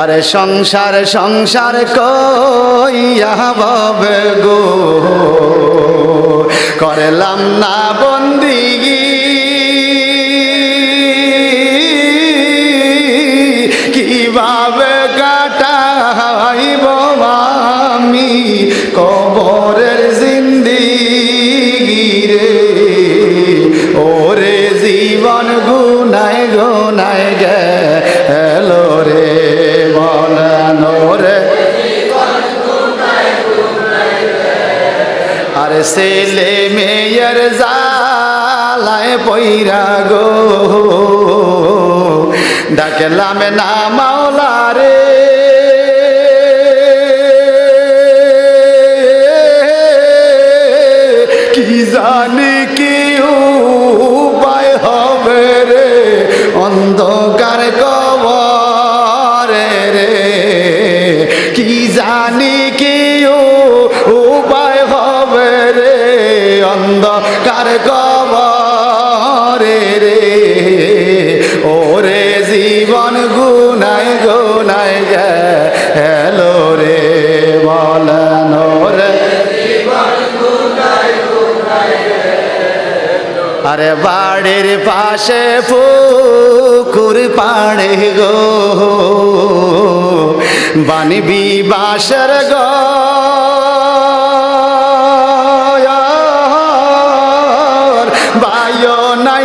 আরে সংসার সংসার কইয়া বাবে গো? করলাম না বন্দিগি ছেলে মেয়ের জালায় পইরা গো। ডাকলাম না মাওলা রে কি জানি কি উপায় হবে রে, অন্ধকার কবরে রে। কি জানি কি উপায় অন্ধকার কবরে রে। ওরে জীবন গুনায় গুনায় গেল রে বলেন রে। আরে বাড়ির পাশে পুকুর পাড়ে গো। বানবি বাসর গো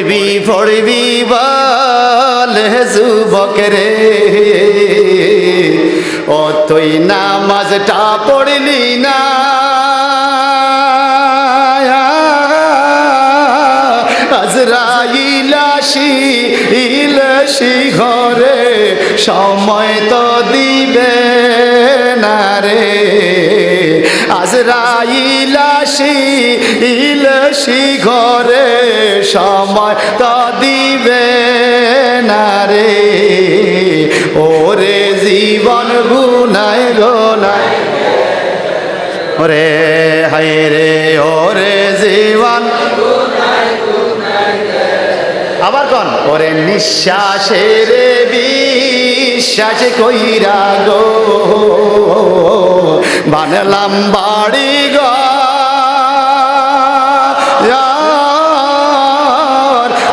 পড়বি পড়বি বলে যুবক ও তুই নামাজটা পড়লি না। আজরাইলাসি ইলাশি ঘরে সময় তো দিবে না রে। আজরাইলাসি ইলসি ঘরে, সময় তো দিবে না রে। ওরে জীবন গুনায় গোনায় ওরে হায় রে, ওরে জীবন। আবার কন। ওরে নিঃশ্বাসের বিশ্বাস কইরা গো, বানলাম বাড়ি গো।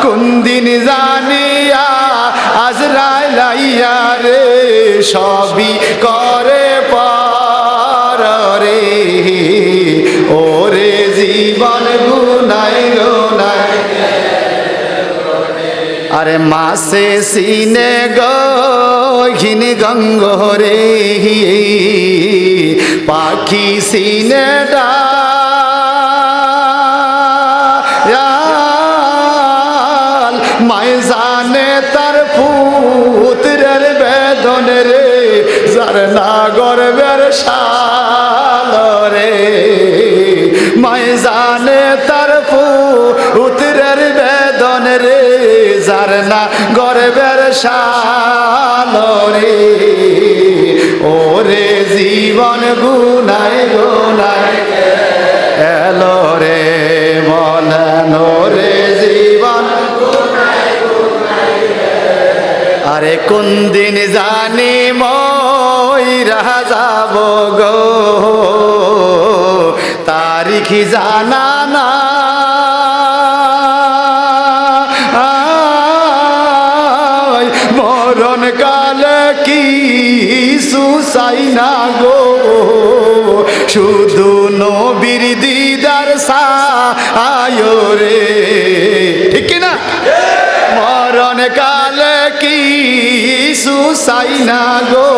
কোন দিন জানিয়া আজরাই লাইয়া রে, সবই করে পার ওরে জীবন গুনায় গুনায়। আরে মাসে সিনে গিন গঙ্গরে পাখি সিনে ডা মায় জানে তার পুত্রের বেদন রে, যার না গর্বের রে। মায় জানে তার যার না গর্বের শাল রে ওরে জীবন গুনায় গুনায় এলো রে বলেন রে জীবন আরে কোন দিন জানি ময়রা যাব গো তারিখ জানা না সুসাই না গো। শুধু নবীর দিদার সায় রে। ঠিক না মরণ কালে কি সুসাই না গো।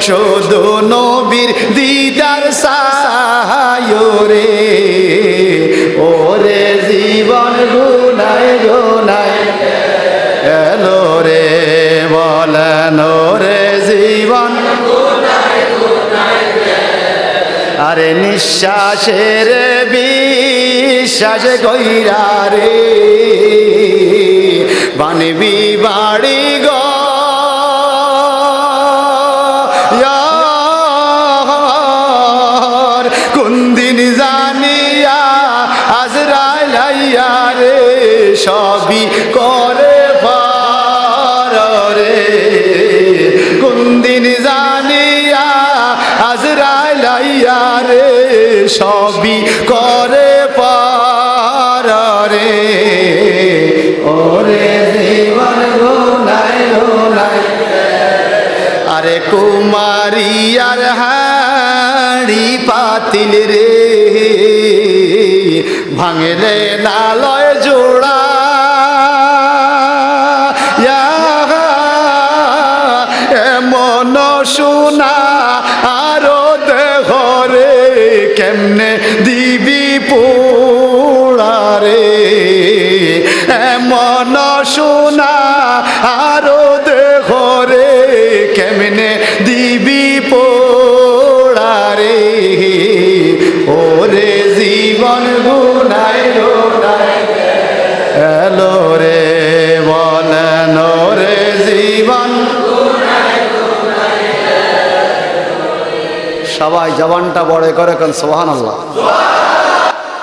শুধু নবীর দিদার সায় রে। ওরে জীবন গুনায় গুনায়। এলো রে বলেন আরে নিঃশ্বাসের বিশ্বাস কইরা রে। বানবি বাড়ি গো। ইয়ার কোন দিন জানিয়া আজরাইল আইয়া রে, সবই করে সবই করে পার ওরে আরে কুমারী আর হাড়ি পাতিল রে। ভাঙলে নালয় জোড়া। এমন শোনা কেমনে দিবি পোড়া রে? এমন শোনা আরও দেহরে কেমনে দিবি পোড়া রে? ওরে জীবন গুনাই এলো রে সবাই জবানটা বড় করে কেন সোহান আল্লাহ